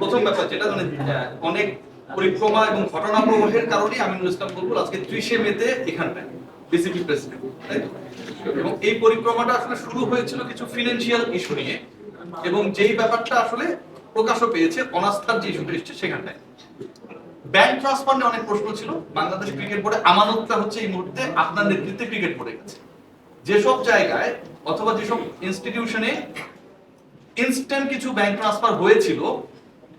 প্রথম ব্যাপার যেটা? অনেক পরিক্রমা এবং ঘটনা প্রবাহের বলব, আজকে ত্রিশে মেতে এখানটায়, বিসিপি প্রেসিডেন্ট এবং এই পরিক্রমাটা আসলে শুরু হয়েছিল কিছু ফিনান্সিয়াল ইস্যু নিয়ে এবং যেই ব্যাপারটা আসলে প্রকাশও পেয়েছে অনাস্থার যে ইস্যুটা এসছে সেখানটায়। ব্যাংক ট্রান্সফার নিয়ে অনেক প্রশ্ন ছিল, বাংলাদেশ ক্রিকেট বোর্ডে আমানতটা হচ্ছে এই মুহূর্তে আপনার নেতৃত্বে ক্রিকেট বোর্ডে গেছে যেসব জায়গায় অথবা যেসব ইনস্টিটিউশনে ইনস্ট্যান্ট কিছু ব্যাংক ট্রান্সফার হয়েছিল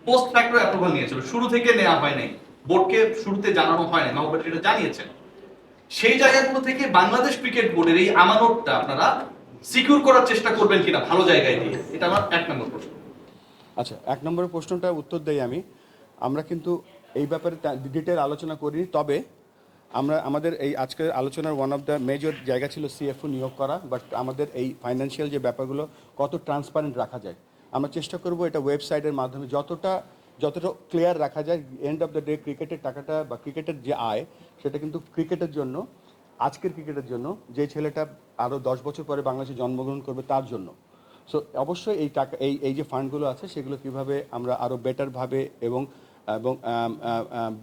পোস্ট ফ্যাক্টর অ্যাপ্রুভাল নিয়েছিল। শুরু থেকে নেওয়া হয় নাই। বোর্ডকে শুরুতে জানানো হয় নাই এটা জানিয়েছেন। সেই জায়গাগুলো থেকে বাংলাদেশ ক্রিকেট বোর্ডের এই আমানতটা আপনারা সিকিউর করার চেষ্টা করবেন কিনা ভালো জায়গায় দিয়ে এটা আমার এক নম্বর প্রশ্ন। আচ্ছা এক নম্বরের প্রশ্নটা উত্তর দেই আমি। আমরা কিন্তু এই ব্যাপারে ডিটেল আলোচনা করিনি, তবে আমরা, আমাদের এই আজকের আলোচনার ওয়ান অফ দ্য মেজর জায়গা ছিল সিএফও নিয়োগ করা বাট আমাদের এই ফাইন্যান্সিয়াল যে ব্যাপারগুলো কত ট্রান্সপারেন্ট রাখা যায়। আমরা চেষ্টা করব এটা ওয়েবসাইটের মাধ্যমে যতটা যতটা ক্লিয়ার রাখা যায় এন্ড অফ দ্য ডে ক্রিকেটের টাকাটা বা ক্রিকেটের যে আয়, সেটা কিন্তু ক্রিকেটের জন্য, আজকের ক্রিকেটের জন্য, যে ছেলেটা আরও দশ বছর পরে বাংলাদেশে জন্মগ্রহণ করবে তার জন্য। সো অবশ্যই এই টাকা, এই এই যে ফান্ডগুলো আছে, সেগুলো কীভাবে আমরা আরও বেটারভাবে এবং এবং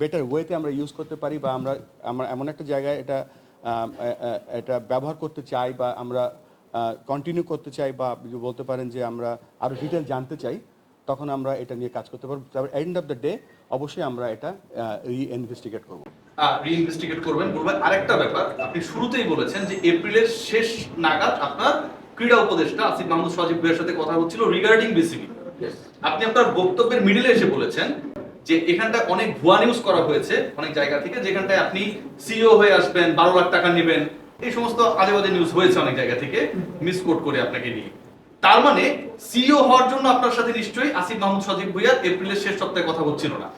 বেটার ওয়েতে আমরা ইউজ করতে পারি বা আমরা আমরা এমন একটা জায়গায় এটা এটা ব্যবহার করতে চাই বা আমরা কন্টিনিউ করতে চাই বা বলতে পারেন যে আমরা আরও ডিটেল জানতে চাই তখন আমরা এটা নিয়ে কাজ করতে পারব। তারপর এন্ড অফ দ্য ডে অবশ্যই আমরা এটা রি ইনভেস্টিগেট করব। রিইনভেস্টিগেট করবেন। বলবেন আরেকটা ব্যাপার আপনি শুরুতেই বলেছেন যে এপ্রিলের শেষ নাগাদ আপনার ক্রীড়া উপদেষ্টা আসিফ মাহমুদ সজীব ভাইয়ের সাথে কথা হচ্ছিল রিগার্ডিং বিসিবি আপনি আপনার বক্তব্যের মিডিলে এসে বলেছেন যে এখানটায় অনেক ভুয়া নিউজ করা হয়েছে অনেক জায়গা থেকে, যেখানটায় আপনি সিইও হয়ে আসবেন, বারো লাখ টাকা নেবেন, এই সমস্ত আজে বাজে নিউজ হয়েছে অনেক জায়গা থেকে মিসকোট করে আপনাকে নিয়ে। তার মানে সিইও হওয়ার জন্য আপনার সাথে নিশ্চয়ই আসিফ মাহমুদ সজীব ভুইয়ার এপ্রিলের শেষ সপ্তাহে কথা হচ্ছিল না।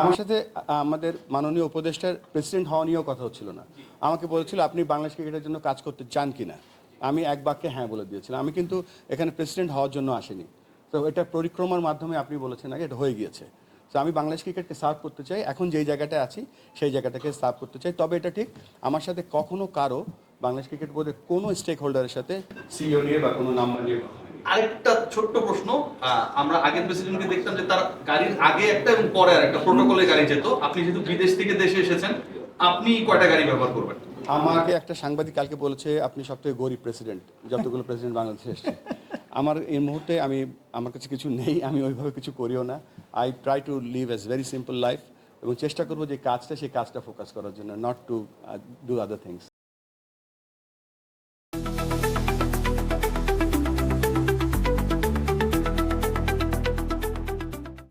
আমার সাথে আমাদের মাননীয় উপদেষ্টার প্রেসিডেন্ট হওয়া নিয়েও কথা হচ্ছিল না। আমাকে বলেছিল, আপনি বাংলাদেশ ক্রিকেটের জন্য কাজ করতে চান কিনা? আমি এক বাক্যে হ্যাঁ বলে দিয়েছিলাম। আমি কিন্তু এখানে প্রেসিডেন্ট হওয়ার জন্য আসিনি। তো এটা পরিক্রমার মাধ্যমে আপনি বলেছেন আগে, এটা হয়ে গিয়েছে। তো আমি বাংলাদেশ ক্রিকেটকে সার্ভ করতে চাই। এখন যেই জায়গাটায় আছি সেই জায়গাটাকে সার্ভ করতে চাই। তবে এটা ঠিক আমার সাথে কখনো কারও বাংলাদেশ ক্রিকেট বোর্ডের কোনো স্টেক হোল্ডারের সাথে সিইও নিয়ে বা কোনো নাম্বার নিয়ে আরেকটা ছোট্ট প্রশ্ন আমরা আগের প্রেসিডেন্টকে দেখতাম যে তার গাড়ির আগে একটা এবং পরে আর একটা প্রোটোকলে গাড়ি যেত। আপনি যেহেতু বিদেশ থেকে দেশে এসেছেন আপনি কয়টা গাড়ি ব্যবহার করবেন? আমাকে একটা সাংবাদিক কালকে বলেছে আপনি সবথেকে গরিব প্রেসিডেন্ট যতগুলো প্রেসিডেন্ট বাংলাদেশে এসছে। আমার এই মুহূর্তে আমি, আমার কাছে কিছু নেই, আমি ওইভাবে কিছু করিও না। I try to live as very simple life এবং চেষ্টা করব যে কাজটা, সেই কাজটা ফোকাস করার জন্য not to do other things